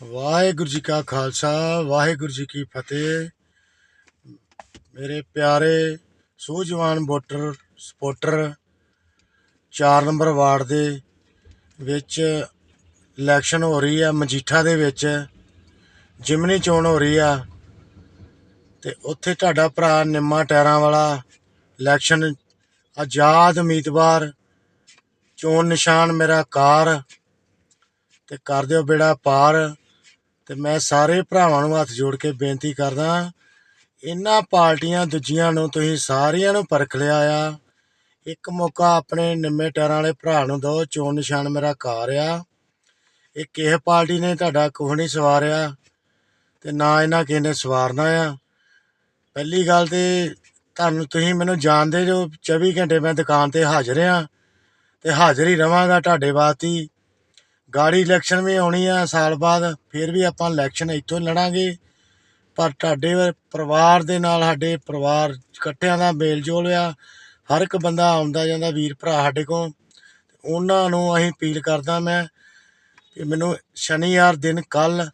ਵਾਹਿਗੁਰੂ ਜੀ ਕਾ ਖਾਲਸਾ, ਵਾਹਿਗੁਰੂ ਜੀ ਕੀ ਫਤਿਹ। ਮੇਰੇ ਪਿਆਰੇ ਸੂਝਵਾਨ ਵੋਟਰ ਸਪੋਰਟਰ 4 ਨੰਬਰ ਵਾਰਡ ਦੇ ਵਿੱਚ ਇਲੈਕਸ਼ਨ ਹੋ ਰਹੀ ਆ, ਮਜੀਠਾ ਦੇ ਵਿੱਚ ਜਿਮਨੀ ਚੋਣ ਹੋ ਰਹੀ ਆ ਤੇ ਉੱਥੇ ਤੁਹਾਡਾ ਭਰਾ ਨਿੰਮਾ ਟੈਰਾਂ ਵਾਲਾ ਇਲੈਕਸ਼ਨ ਆਜ਼ਾਦ ਉਮੀਦਵਾਰ, ਚੋਣ ਨਿਸ਼ਾਨ ਮੇਰਾ ਕਾਰ ਤੇ ਕਰ ਦਿਓ ਬੇੜਾ ਪਾਰ। ਤੇ ਮੈਂ ਸਾਰੇ ਭਰਾਵਾਂ ਨੂੰ ਹੱਥ ਜੋੜ ਕੇ ਬੇਨਤੀ ਕਰਦਾ ਇਹਨਾਂ ਪਾਰਟੀਆਂ ਦੂਜੀਆਂ ਨੂੰ ਤੁਸੀਂ ਸਾਰਿਆਂ ਨੂੰ ਪਰਖ ਲਿਆ ਆ। ਇੱਕ ਮੌਕਾ ਆਪਣੇ ਨਿੰਮੇ ਟਾਇਰਾਂ ਵਾਲੇ ਭਰਾ ਨੂੰ ਦਿਓ, ਚੋਣ ਨਿਸ਼ਾਨ ਮੇਰਾ ਘਰ ਆ। ਇਹ ਕਿਸੇ ਪਾਰਟੀ ਨੇ ਤੁਹਾਡਾ ਕੁਝ ਨਹੀਂ ਸਵਾਰਿਆ ਤੇ ਨਾ ਇਹਨਾਂ ਕਿਸੇ ਨੇ ਸਵਾਰਨਾ ਆ। ਪਹਿਲੀ ਗੱਲ ਤੇ ਤੁਹਾਨੂੰ ਤੁਸੀਂ ਮੈਨੂੰ ਜਾਣਦੇ ਜੋ 24 ਘੰਟੇ ਮੈਂ ਦੁਕਾਨ ਤੇ ਹਾਜ਼ਰ ਆ ਤੇ ਹਾਜ਼ਰ ਹੀ ਰਵਾਂਗਾ ਤੁਹਾਡੇ ਵਾਸਤੇ। ਗਾੜੀ ਇਲੈਕਸ਼ਨ ਵੀ ਆਉਣੀ ਆ, ਸਾਲ ਬਾਅਦ ਫਿਰ ਵੀ ਆਪਾਂ ਇਲੈਕਸ਼ਨ ਇੱਥੋਂ ਲੜਾਂਗੇ। ਪਰ ਤੁਹਾਡੇ ਪਰਿਵਾਰ ਦੇ ਨਾਲ, ਸਾਡੇ ਪਰਿਵਾਰ ਇਕੱਠਿਆਂ ਦਾ ਮੇਲ ਜੋਲ ਆ। ਹਰ ਇੱਕ ਬੰਦਾ ਆਉਂਦਾ ਜਾਂਦਾ, ਵੀਰ ਭਰਾ ਸਾਡੇ ਕੋਲ। ਉਹਨਾਂ ਨੂੰ ਅਸੀਂ ਅਪੀਲ ਕਰਦਾ ਮੈਂ ਕਿ ਮੈਨੂੰ ਸ਼ਨੀਵਾਰ ਦਿਨ ਕੱਲ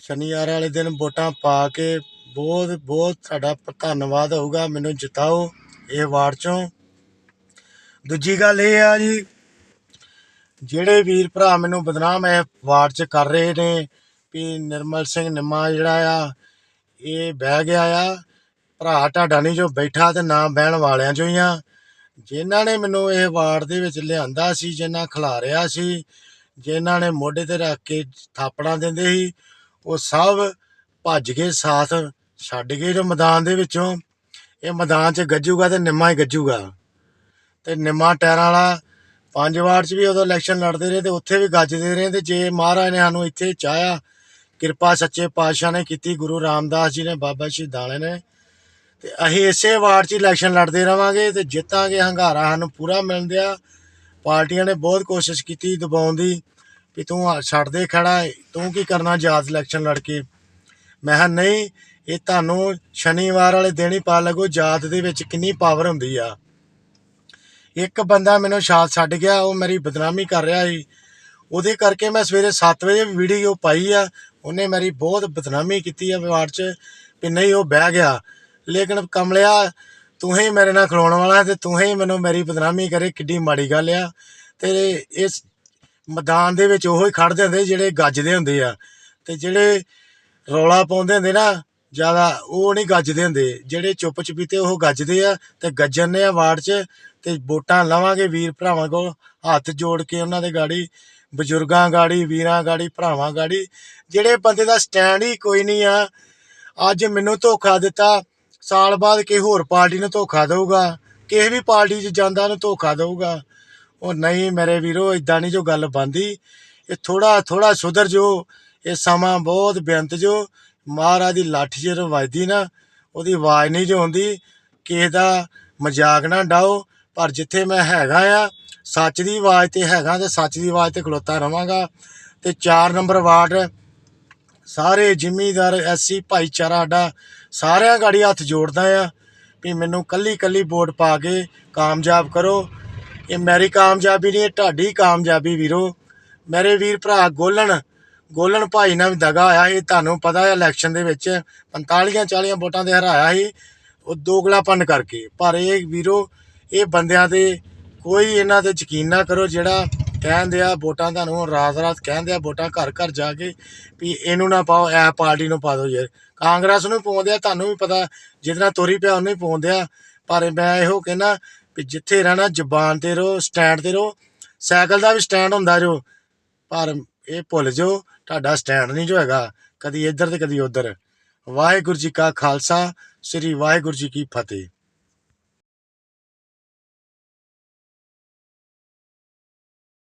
ਸ਼ਨੀਵਾਰ ਵਾਲੇ ਦਿਨ ਵੋਟਾਂ ਪਾ ਕੇ ਬਹੁਤ ਬਹੁਤ ਤੁਹਾਡਾ ਧੰਨਵਾਦ ਹੋਊਗਾ। ਮੈਨੂੰ ਜਿਤਾਓ ਇਹ ਵਾਰਡ ਚੋਂ। ਦੂਜੀ ਗੱਲ ਇਹ ਆ ਜੀ ਜਿਹੜੇ ਵੀਰ ਭਰਾ ਮੈਨੂੰ ਬਦਨਾਮ ਇਹ ਵਾਰਡ 'ਚ ਕਰ ਰਹੇ ਨੇ, ਵੀ ਨਿਰਮਲ ਸਿੰਘ ਨਿੰਮਾ ਜਿਹੜਾ ਆ, ਇਹ ਬਹਿ ਗਿਆ ਆ। ਭਰਾ ਤੁਹਾਡਾ ਨਹੀਂ ਜੋ ਬੈਠਾ ਤੇ ਨਾ ਬਹਿਣ ਵਾਲਿਆਂ ਚੋਂ ਹੀ ਆ। ਜਿਨ੍ਹਾਂ ਨੇ ਮੈਨੂੰ ਇਹ ਵਾਰਡ ਦੇ ਵਿੱਚ ਲਿਆਂਦਾ ਸੀ, ਜਿਨ੍ਹਾਂ ਖਿਲਾਰਿਆ ਸੀ, ਜਿਨ੍ਹਾਂ ਨੇ ਮੋਢੇ ਤੇ ਰੱਖ ਕੇ ਥਾਪੜਾਂ ਦਿੰਦੇ ਸੀ, ਉਹ ਸਭ ਭੱਜ ਕੇ ਸਾਥ ਛੱਡ ਗਏ ਜੋ ਮੈਦਾਨ ਦੇ ਵਿੱਚੋਂ। ਇਹ ਮੈਦਾਨ 'ਚ ਗੱਜੂਗਾ ਤੇ ਨਿੰਮਾ ਹੀ ਗੱਜੂਗਾ। ਤੇ ਨਿੰਮਾ ਟਾਇਰਾਂ ਵਾਲਾ ਪੰਜ ਵਾਰਡ 'ਚ ਵੀ ਉਦੋਂ ਇਲੈਕਸ਼ਨ ਲੜਦੇ ਰਹੇ ਤੇ ਉੱਥੇ ਵੀ ਗੱਜਦੇ ਰਹੇ ਤੇ ਜੇ ਮਹਾਰਾਜ ਨੇ ਸਾਨੂੰ ਇੱਥੇ ਚਾਹਿਆ, ਕਿਰਪਾ ਸੱਚੇ ਪਾਤਸ਼ਾਹ ਨੇ ਕੀਤੀ, ਗੁਰੂ ਰਾਮਦਾਸ ਜੀ ਨੇ, ਬਾਬਾ ਸ਼ਹੀਦਾਂ ਦਾਣੇ ਨੇ। ਤੇ ਅਸੀਂ ਇਸੇ ਵਾਰਡ 'ਚ ਇਲੈਕਸ਼ਨ ਲੜਦੇ ਰਵਾਂਗੇ ਤੇ ਜਿੱਤਾਂਗੇ, ਹੰਗਾਰਾ ਸਾਨੂੰ ਪੂਰਾ ਮਿਲਦਿਆ ਪਾਰਟੀਆਂ ਨੇ ਬਹੁਤ ਕੋਸ਼ਿਸ਼ ਕੀਤੀ ਦਬਾਉਣ ਦੀ ਵੀ ਤੂੰ ਛੱਡ ਦੇ ਖੜਾ ਤੂੰ ਕੀ ਕਰਨਾ ਜਾਤ ਇਲੈਕਸ਼ਨ ਲੜ ਕੇ? ਮੈਂ ਕਿਹਾ, ਨਹੀਂ, ਇਹ ਤੁਹਾਨੂੰ ਸ਼ਨੀਵਾਰ ਵਾਲੇ ਦਿਨ ਹੀ ਪਾ ਲੱਗੋ ਜਾਤ ਦੇ ਵਿੱਚ ਕਿੰਨੀ ਪਾਵਰ ਹੁੰਦੀ ਆ। ਇੱਕ ਬੰਦਾ ਮੈਨੂੰ ਛਾਲ ਛੱਡ ਗਿਆ, ਉਹ ਮੇਰੀ ਬਦਨਾਮੀ ਕਰ ਰਿਹਾ ਸੀ। ਉਹਦੇ ਕਰਕੇ ਮੈਂ ਸਵੇਰੇ 7 ਵਜੇ ਵੀਡੀਓ ਪਾਈ ਆ। ਉਹਨੇ ਮੇਰੀ ਬਹੁਤ ਬਦਨਾਮੀ ਕੀਤੀ ਆ ਵਿਵਾਦ 'ਚ ਵੀ ਨਹੀਂ, ਉਹ ਬਹਿ ਗਿਆ। ਲੇਕਿਨ ਕਮਲਿਆ, ਤੂੰ ਹੀ ਮੇਰੇ ਨਾਲ ਖਲੋਣ ਵਾਲਾ ਤੇ ਤੂੰ ਹੀ ਮੈਨੂੰ ਮੇਰੀ ਬਦਨਾਮੀ ਕਰੇ, ਕਿੱਡੀ ਮਾੜੀ ਗੱਲ ਆ। ਤੇ ਇਸ ਮੈਦਾਨ ਦੇ ਵਿੱਚ ਉਹੋ ਹੀ ਖੜਦੇ ਹੁੰਦੇ ਜਿਹੜੇ ਗੱਜਦੇ ਹੁੰਦੇ ਆ। ਤੇ ਜਿਹੜੇ ਰੌਲਾ ਪਾਉਂਦੇ ਹੁੰਦੇ ਨਾ ਜ਼ਿਆਦਾ ਉਹ ਨਹੀਂ ਗੱਜਦੇ ਹੁੰਦੇ। ਜਿਹੜੇ ਚੁੱਪ ਚਪੀਤੇ ਉਹ ਗੱਜਦੇ ਆ ਅਤੇ ਗੱਜਣ ਨੇ ਆ ਵਾਰਡ 'ਚ ਅਤੇ ਵੋਟਾਂ ਲਵਾਂਗੇ ਵੀਰ ਭਰਾਵਾਂ ਕੋਲ ਹੱਥ ਜੋੜ ਕੇ ਉਹਨਾਂ ਦੇ ਗਾੜੀ, ਬਜ਼ੁਰਗਾਂ ਗਾੜੀ, ਵੀਰਾਂ ਗਾੜੀ, ਭਰਾਵਾਂ ਗਾੜੀ। ਜਿਹੜੇ ਬੰਦੇ ਦਾ ਸਟੈਂਡ ਹੀ ਕੋਈ ਨਹੀਂ ਆ। ਅੱਜ ਮੈਨੂੰ ਧੋਖਾ ਦਿੱਤਾ। ਸਾਲ ਬਾਅਦ ਕਿਸੇ ਹੋਰ ਪਾਰਟੀ ਨੂੰ ਧੋਖਾ ਦਊਗਾ। ਕਿਸੇ ਵੀ ਪਾਰਟੀ 'ਚ ਜਾਂਦਾ ਉਹਨੂੰ ਧੋਖਾ ਦਊਗਾ। ਉਹ ਨਹੀਂ ਮੇਰੇ ਵੀਰੋ ਇਦਾਂ ਨਹੀਂ ਜੋ ਗੱਲ ਬੰਦੀ ਇਹ ਥੋੜਾ ਥੋੜਾ ਸੁਧਰ ਜੋ ਇਹ ਸਮਾਂ ਬਹੁਤ ਬੇਅੰਤ ਜੋ ਮਹਾਰਾਜ ਦੀ ਲਾਠੀ ਜਦੋਂ ਵੱਜਦੀ ਨਾ, ਉਹਦੀ ਆਵਾਜ਼ ਨਹੀਂ ਜੋ ਹੁੰਦੀ ਕਿਸੇ ਦਾ ਮਜ਼ਾਕ ਨਾ ਡਾਓ ਪਰ ਜਿੱਥੇ ਮੈਂ ਹੈਗਾ ਆ, ਸੱਚ ਦੀ ਆਵਾਜ਼ ਤੇ ਹੈਗਾ ਤੇ ਸੱਚ ਦੀ ਆਵਾਜ਼ ਤੇ ਖਲੋਤਾ ਰਵਾਂਗਾ। ਤੇ 4 ਨੰਬਰ ਵਾਰਡ, ਸਾਰੇ ਜ਼ਿਮੀਦਾਰ ਐਸੀ ਭਾਈਚਾਰਾ ਸਾਡਾ ਸਾਰਿਆਂ ਗਾੜੀ ਹੱਥ ਜੋੜਦਾ ਆ ਵੀ ਮੈਨੂੰ ਕੱਲੀ ਕੱਲੀ ਵੋਟ ਪਾ ਕੇ ਕਾਮਯਾਬ ਕਰੋ। ਇਹ ਮੇਰੀ ਕਾਮਯਾਬੀ ਨਹੀਂ, ਇਹ ਤੁਹਾਡੀ ਕਾਮਯਾਬੀ ਵੀਰੋ। ਮੇਰੇ ਵੀਰ ਭਰਾ ਗੋਲਣ ਗੋਲਣ ਭਾਈ ਨਾਲ ਵੀ ਦਗਾ ਆਇਆ ਇਹ ਤੁਹਾਨੂੰ ਪਤਾ ਹੈ ਇਲੈਕਸ਼ਨ ਦੇ ਵਿੱਚ 45 40 ਵੋਟਾਂ ਦੇ ਹਰਾਇਆ ਸੀ, ਉਹ ਦੋਗਲਾਪਨ ਕਰਕੇ। ਪਰ ਇਹ ਵੀਰੋ, ਇਹ ਬੰਦਿਆਂ ਤੇ ਕੋਈ ਇਹਨਾਂ ਤੇ ਯਕੀਨ ਨਾ ਕਰੋ, ਜਿਹੜਾ ਕਹਿੰਦੇ ਆ ਵੋਟਾਂ ਤੁਹਾਨੂੰ ਰਾਤ ਰਾਤ ਕਹਿੰਦੇ ਆ ਵੋਟਾਂ ਘਰ ਘਰ ਜਾ ਕੇ ਵੀ ਇਹਨੂੰ ਨਾ ਪਾਓ ਐ ਪਾਰਟੀ ਨੂੰ ਪਾ ਦਿਓ ਯਾਰ। ਕਾਂਗਰਸ ਨੂੰ ਪਾਉਂਦੇ ਆ, ਤੁਹਾਨੂੰ ਵੀ ਪਤਾ, ਜਿਹਦੇ ਤੋਰੀ ਪਿਆ ਉਹਨੂੰ ਹੀ ਪਾਉਂਦੇ ਆ। ਪਰ ਮੈਂ ਇਹੋ ਕਹਿਣਾ ਵੀ ਜਿੱਥੇ ਰਹਿਣਾ, ਜ਼ਬਾਨ ਤੇ ਰਹੋ ਸਟੈਂਡ ਤੇ ਰਹੋ। ਸਾਈਕਲ ਦਾ ਵੀ ਸਟੈਂਡ ਹੁੰਦਾ ਜੋ, ਪਰ ਇਹ ਭੁੱਲ ਜਾਓ। ਤੁਹਾਡਾ ਸਟੈਂਡ ਨਹੀਂ ਜੋ ਹੈਗਾ, ਕਦੀ ਇੱਧਰ ਤੇ ਕਦੀ ਉੱਧਰ। ਵਾਹਿਗੁਰੂ ਜੀ ਕਾ ਖਾਲਸਾ, ਸ੍ਰੀ ਵਾਹਿਗੁਰੂ ਜੀ ਕੀ ਫਤਿਹ।